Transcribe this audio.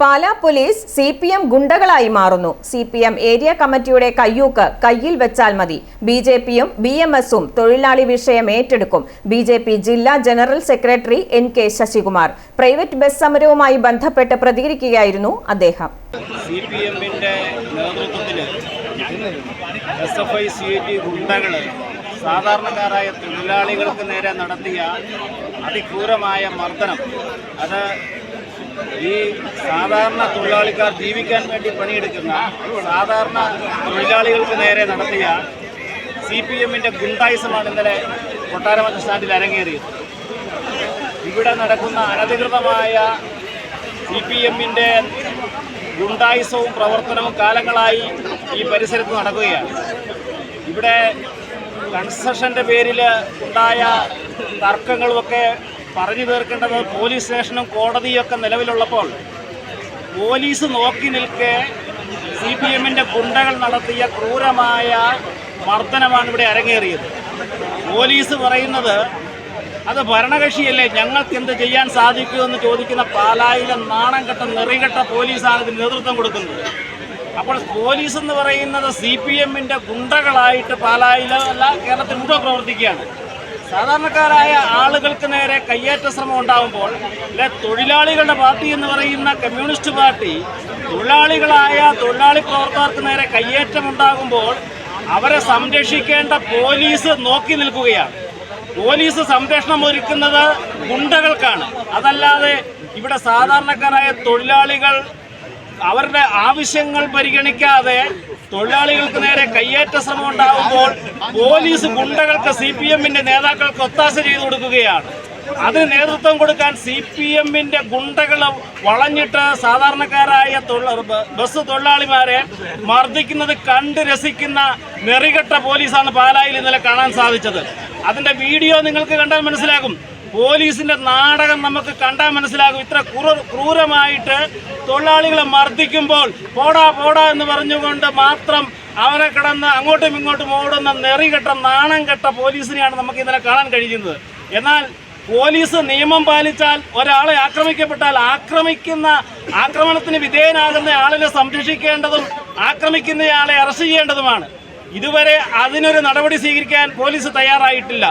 Pala police C P M ഗുണ്ടകളായി മാറുന്നു. C P M area കമ്മിറ്റിയുടെ കയ്യൂക്ക് കയ്യിൽ വെച്ചാൽ മതി. ബി ജെ പിയും ബി എം എസും തൊഴിലാളി വിഷയം ഏറ്റെടുക്കും. ബി ജെ പി ജില്ലാ general secretary N K Sasikumar. Private bus സമരവുമായി ബന്ധപ്പെട്ട് പ്രതികരിക്കുകയായിരുന്നു അദ്ദേഹം. നേതൃത്വത്തിൽ ഗുണ്ടകൾ സാധാരണക്കാരായ തൊഴിലാളികൾക്ക് നേരെ നടത്തിയ അതിക്രൂരമായ മർദ്ദനം. അത് ഈ സാധാരണ തൊഴിലാളിക്കാർ ജീവിക്കാൻ വേണ്ടി പണിയെടുക്കുന്ന സാധാരണ തൊഴിലാളികൾക്ക് നേരെ നടത്തിയ സി പി എമ്മിന്റെ ഗുണ്ടായുസമാണ് ഇന്നലെ കൊട്ടാരമറ്റ സ്റ്റാൻഡിൽ അരങ്ങേറിയത്. ഇവിടെ നടക്കുന്ന അനധികൃതമായ സി പി എമ്മിന്റെ ഗുണ്ടായുസവും പ്രവർത്തനവും കാലങ്ങളായി ഈ പരിസരത്ത് നടക്കുകയാണ്. ഇവിടെ കൺസെഷന്റെ പേരിൽ ഉണ്ടായ തർക്കങ്ങളുമൊക്കെ പറഞ്ഞു തീർക്കേണ്ടത് പോലീസ് സ്റ്റേഷനും കോടതിയൊക്കെ നിലവിലുള്ളപ്പോൾ പോലീസ് നോക്കി നിൽക്കെ സി പി എമ്മിന്റെ ഗുണ്ടകൾ നടത്തിയ ക്രൂരമായ മർദ്ദനമാണ് ഇവിടെ അരങ്ങേറിയത്. പോലീസ് പറയുന്നത് അത് ഭരണകക്ഷിയല്ലേ ഞങ്ങൾക്ക് എന്ത് ചെയ്യാൻ സാധിക്കുമെന്ന് ചോദിക്കുന്ന പാലായിലെ നാണം കെട്ട നിറികെട്ട പോലീസാണ് ഇതിന് നേതൃത്വം കൊടുക്കുന്നത്. അപ്പോൾ പോലീസ് എന്ന് പറയുന്നത് സി പി എമ്മിന്റെ ഗുണ്ടകളായിട്ട് പാലായില അല്ല കേരളത്തിൽ മുഴുവൻ പ്രവർത്തിക്കുകയാണ്. സാധാരണക്കാരായ ആളുകൾക്ക് നേരെ കയ്യേറ്റ ശ്രമം ഉണ്ടാകുമ്പോൾ അല്ലെ തൊഴിലാളികളുടെ പാർട്ടി എന്ന് പറയുന്ന കമ്മ്യൂണിസ്റ്റ് പാർട്ടി തൊഴിലാളികളായ തൊഴിലാളി പ്രവർത്തകർക്ക് നേരെ കയ്യേറ്റം ഉണ്ടാകുമ്പോൾ അവരെ സംരക്ഷിക്കേണ്ട പോലീസ് നോക്കി നിൽക്കുകയാണ്. പോലീസ് സംരക്ഷണം ഒരുക്കുന്നത് ഗുണ്ടകൾക്കാണ്. അതല്ലാതെ ഇവിടെ സാധാരണക്കാരായ തൊഴിലാളികൾ അവരുടെ ആവശ്യങ്ങൾ പരിഗണിക്കാതെ തൊഴിലാളികൾക്ക് നേരെ കയ്യേറ്റ ശ്രമം ഉണ്ടാകുമ്പോൾ പോലീസ് ഗുണ്ടകൾക്ക് സി പി എമ്മിന്റെ നേതാക്കൾക്ക് ഒത്താശ ചെയ്തു കൊടുക്കുകയാണ്. അതിന് നേതൃത്വം കൊടുക്കാൻ സി പി എമ്മിന്റെ ഗുണ്ടകൾ വളഞ്ഞിട്ട് സാധാരണക്കാരായ ബസ് തൊഴിലാളിമാരെ മർദ്ദിക്കുന്നത് കണ്ട് രസിക്കുന്ന നെറികെട്ട പോലീസാണ് പാലായിൽ ഇന്നലെ കാണാൻ സാധിച്ചത്. അതിന്റെ വീഡിയോ നിങ്ങൾക്ക് കണ്ടാൽ മനസ്സിലാകും. പോലീസിന്റെ നാടകം നമുക്ക് കണ്ടാൽ മനസ്സിലാകും. ഇത്ര ക്രൂരമായിട്ട് തൊഴിലാളികളെ മർദ്ദിക്കുമ്പോൾ പോടാ പോടാ എന്ന് പറഞ്ഞുകൊണ്ട് മാത്രം അവരെ കിടന്ന് അങ്ങോട്ടും ഇങ്ങോട്ടും ഓടുന്ന നെറികെട്ട നാണം കെട്ട പോലീസിനെയാണ് നമുക്ക് ഇന്നലെ കാണാൻ കഴിയുന്നത്. എന്നാൽ പോലീസ് നിയമം പാലിച്ചാൽ ഒരാളെ ആക്രമിക്കപ്പെട്ടാൽ ആക്രമിക്കുന്ന ആക്രമണത്തിന് വിധേയനാകുന്ന ആളിനെ സംരക്ഷിക്കേണ്ടതും ആക്രമിക്കുന്നയാളെ അറസ്റ്റ് ചെയ്യേണ്ടതുമാണ്. ഇതുവരെ അതിനൊരു നടപടി സ്വീകരിക്കാൻ പോലീസ് തയ്യാറായിട്ടില്ല.